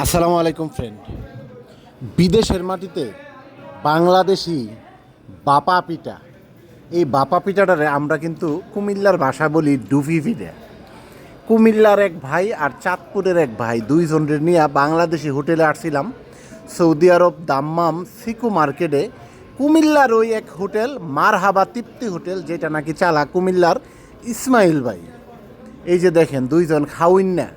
আসসালামু আলাইকুম ফ্রেন্ড বিদেশের মাটিতে বাংলাদেশি বাপা পিঠা এই বাপা পিঠাটারে আমরা কিন্তু কুমিল্লার ভাষা বলি ডুফি পিঠা কুমিল্লার এক ভাই আর চাঁদপুরের এক ভাই, দুইজনের নিয়ে বাংলাদেশি হোটেলে আসছিলাম। সৌদি আরব দাম্মাম সিকু মার্কেটে। কুমিল্লার ওই এক হোটেল, মারহাবা তৃপ্তি হোটেল, যেটা নাকি চালা কুমিল্লার ইসমাইল ভাই। এই যে দেখেন, দুইজন খাউইন না।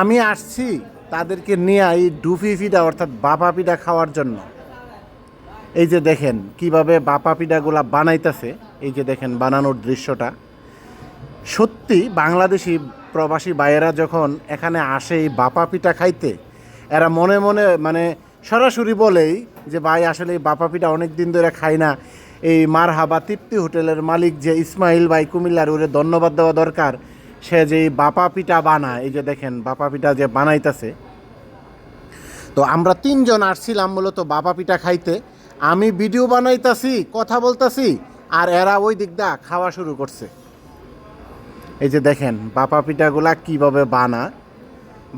আমি আসছি তাদেরকে নিয়ে এই ডুফি পিঠা, অর্থাৎ বাপা পিঠা খাওয়ার জন্য। এই যে দেখেন কীভাবে বাপা পিঠাগুলা বানাইতেছে, এই যে দেখেন বানানোর দৃশ্যটা। সত্যি বাংলাদেশি প্রবাসী ভাইয়েরা যখন এখানে আসে এই বাপা পিঠা খাইতে, এরা মনে মনে মানে সরাসরি বলেই যে, ভাই, আসলে এই বাপা পিঠা অনেক দিন ধরে খাই না। এই মার হাবা তৃপ্তি হোটেলের মালিক যে, ইসমাইল ভাই কুমিল্লার, ওরে ধন্যবাদ দেওয়া দরকার। সে যে বাপা পিঠা বানায়, এই যে দেখেন বাপা পিঠা যে বানাইতেছে। তো আমরা তিনজন আসছিলাম মূলত বাপা পিঠা খাইতে। আমি ভিডিও বানাইতাছি, কথা বলতাছি, আর এরা ওই দিক দা খাওয়া শুরু করছে। এই যে দেখেন বাপা পিঠাগুলা কীভাবে বানা,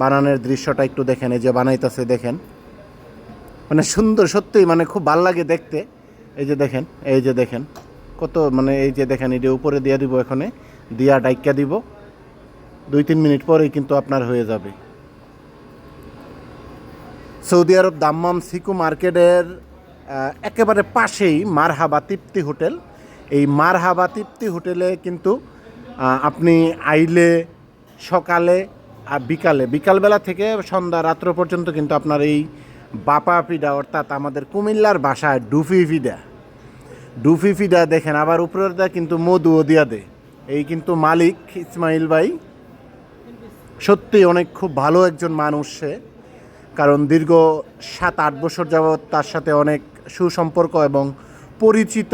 বানানোর দৃশ্যটা একটু দেখেন, এই যে বানাইতেছে দেখেন। মানে সুন্দর, সত্যিই মানে খুব ভালো লাগে দেখতে। এই যে দেখেন, এই যে দেখেন, কত মানে এই যে দেখেন যে উপরে দিয়ে দিব এখানে, দিয়া ডাইকা দিব। দুই তিন মিনিট পরেই কিন্তু আপনার হয়ে যাবে। সৌদি আরব দাম্মাম সিকু মার্কেটের একেবারে পাশেই মারহাবা তৃপ্তি হোটেল। এই মারহাবা তৃপ্তি হোটেলে কিন্তু আপনি আইলে, সকালে আর বিকালে, বিকালবেলা থেকে সন্ধ্যা, রাত্র পর্যন্ত কিন্তু আপনার এই বাপা পিডা অর্থাৎ আমাদের কুমিল্লার ভাষায় ডুফি ফিডা ডুফি ফিডা দেখেন, আবার উপরের দা কিন্তু মধুও দিয়া দে। এই কিন্তু মালিক ইসমাইল ভাই সত্যি অনেক খুব ভালো একজন মানুষ সে। কারণ দীর্ঘ সাত, আট বছর যাবৎ তার সাথে অনেক সুসম্পর্ক এবং পরিচিত।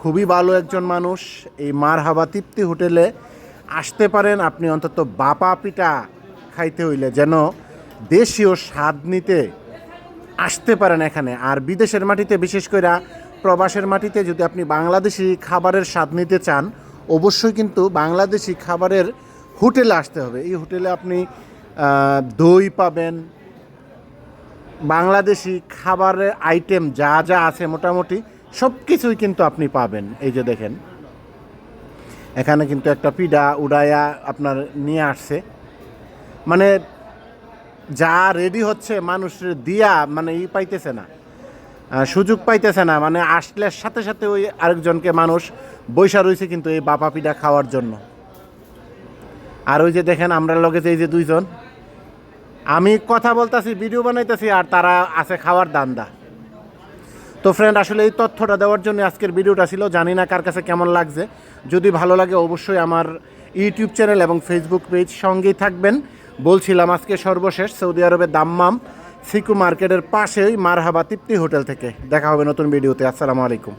খুবই ভালো একজন মানুষ। এই মার হাবা তৃপ্তি হোটেলে আসতে পারেন। আপনি অন্তত বাপা পিঠা খাইতে হইলে যেন দেশীয় স্বাদ নিতে আসতে পারেন এখানে। আর বিদেশের মাটিতে, বিশেষ করে প্রবাসের মাটিতে যদি আপনি বাংলাদেশি খাবারের স্বাদ নিতে চান, অবশ্যই কিন্তু বাংলাদেশি খাবারের হোটেলে আসতে হবে। এই হোটেলে আপনি দই পাবেন, বাংলাদেশি খাবারের আইটেম যা যা আছে মোটামুটি সব কিছুই কিন্তু আপনি পাবেন। এই যে দেখেন, এখানে কিন্তু একটা পিডা উড়াইয়া আপনার নিয়ে আসছে। মানে যা রেডি হচ্ছে মানুষ দিয়া মানে ই পাইতেছে না সুযোগ পাইতেছে না। মানে আসলে সাথে সাথে ওই আরেকজনকে মানুষ বৈশা রয়েছে কিন্তু এই বাপা পিঠা খাওয়ার জন্য। আর ওই যে দেখেন, আমরা লগে এই যে দুইজন, আমি কথা বলতাছি ভিডিও বানাইতেছি, আর তারা আছে খাওয়ার দান্দা তো ফ্রেন্ড আসলে এই তথ্যটা দেওয়ার জন্য আজকের ভিডিওটা ছিল, জানি না কার কাছে কেমন লাগছে। যদি ভালো লাগে, অবশ্যই আমার ইউটিউব চ্যানেল এবং ফেসবুক পেজ সঙ্গেই থাকবেন। বলছিলাম আজকে সর্বশেষ, সৌদি আরবের দাম্মাম সিকু মার্কেটের পাশেই মারহাবা তৃপ্তি হোটেল থেকে। দেখা হবে নতুন ভিডিওতে। আসসালামু আলাইকুম।